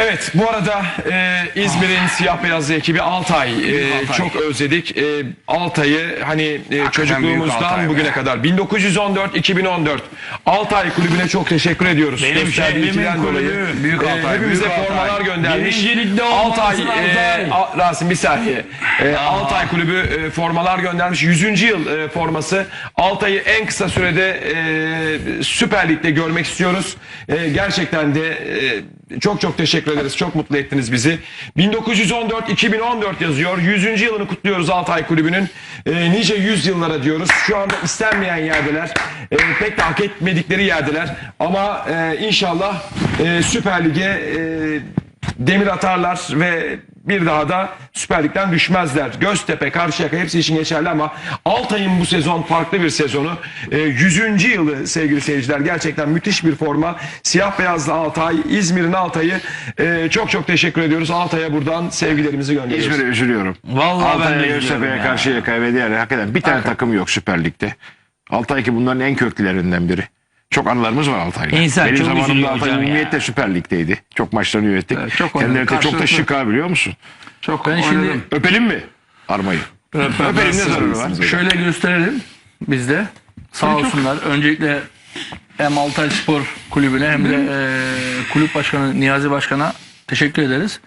Evet bu arada e, İzmir'in siyah beyazlı ekibi Altay, e, Altay. çok özledik. E, Altay'ı hani e, çocukluğumuzdan Altay bugüne be. kadar 1914-2014 Altay kulübüne çok teşekkür ediyoruz. Benim şehrimin dolayı. Büyük E, Altay, hepimize büyük Altay. formalar göndermiş. Birincilikte olmalısın Altay, e, Altay. A- Rasim bir saniye. E, Altay kulübü e, formalar göndermiş. 100. yıl e, forması. Altay'ı en kısa sürede e, Süper Lig'de görmek istiyoruz. E, gerçekten de e, çok çok teşekkür ederiz. Çok mutlu ettiniz bizi. 1914-2014 yazıyor. 100. yılını kutluyoruz Altay kulübünün. E, nice yüz yıllara diyoruz. Şu anda istenmeyen yerdeler. E, pek de hak etmedikleri yerdeler. Ama e, inşallah e, Süper Lig'e e, demir atarlar ve bir daha da Süper Lig'den düşmezler. Göztepe, Karşıyaka hepsi için geçerli ama Altay'ın bu sezon farklı bir sezonu. E, 100. yılı sevgili seyirciler. Gerçekten müthiş bir forma. Siyah beyazlı Altay, İzmir'in Altay'ı e, çok çok teşekkür ediyoruz. Altay'a buradan sevgilerimizi gönderiyoruz. İzmir'e üzülüyorum. Vallahi ben de üzülüyorum Göztepe'ye ya. karşıya kaybediyor. Hakikaten bir tane takım yok Süper Lig'de. Altay ki bunların en köklülerinden biri. Çok anılarımız var Altay'la. İnsan Benim çok zamanımda Altay. Ümumiyet'te Süper Lig'deydi. Çok maçlarını yönettik. Evet, çok Kendileri de çok da şık ha biliyor musun? Çok Ben şimdi oynadım. Öpelim mi armayı? Öpelim ne zararı var? Şöyle gösterelim biz de. Sağ olsunlar. Öncelikle hem Altay Spor Kulübü'ne hem de e, kulüp başkanı Niyazi Başkan'a teşekkür ederiz.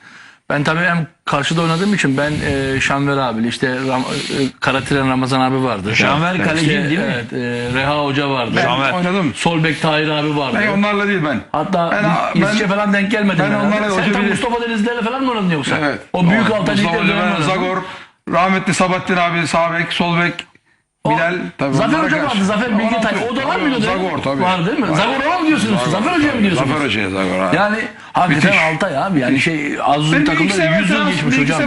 Ben tabii hem karşıda oynadığım için ben e, Şanver abi, işte Ram, e, Karatiren Ramazan abi vardı. Şanver kaleci İşte, değil mi? Evet, e, Reha Hoca vardı. Ben Şanver. oynadım. Solbek Tahir abi vardı. Ben onlarla değil ben. Hatta Ben- ben, ben- İzçe falan denk gelmedim. ben herhalde. onlarla Sen tam Mustafa Denizler'le falan mı oynadın yoksa? Evet. O büyük Mustafa Altay'da Hoca, ben, Zagor, rahmetli Sabahattin abi sağ bek, sol bek, Bilal. Tabii Zafer Hoca karşı. vardı. Zafer Bilgitay. O da var mıydı? Zagor tabii. Var değil mi? Zagor'a mı diyorsunuz? Zafer Hoca'ya mı diyorsunuz? Zafer Hoca'ya Zagor abi. Yani hakikaten. Altay abi. Yani şey az uzun Ben bir iki takımda sefer 100 yıl geçmiş hocam.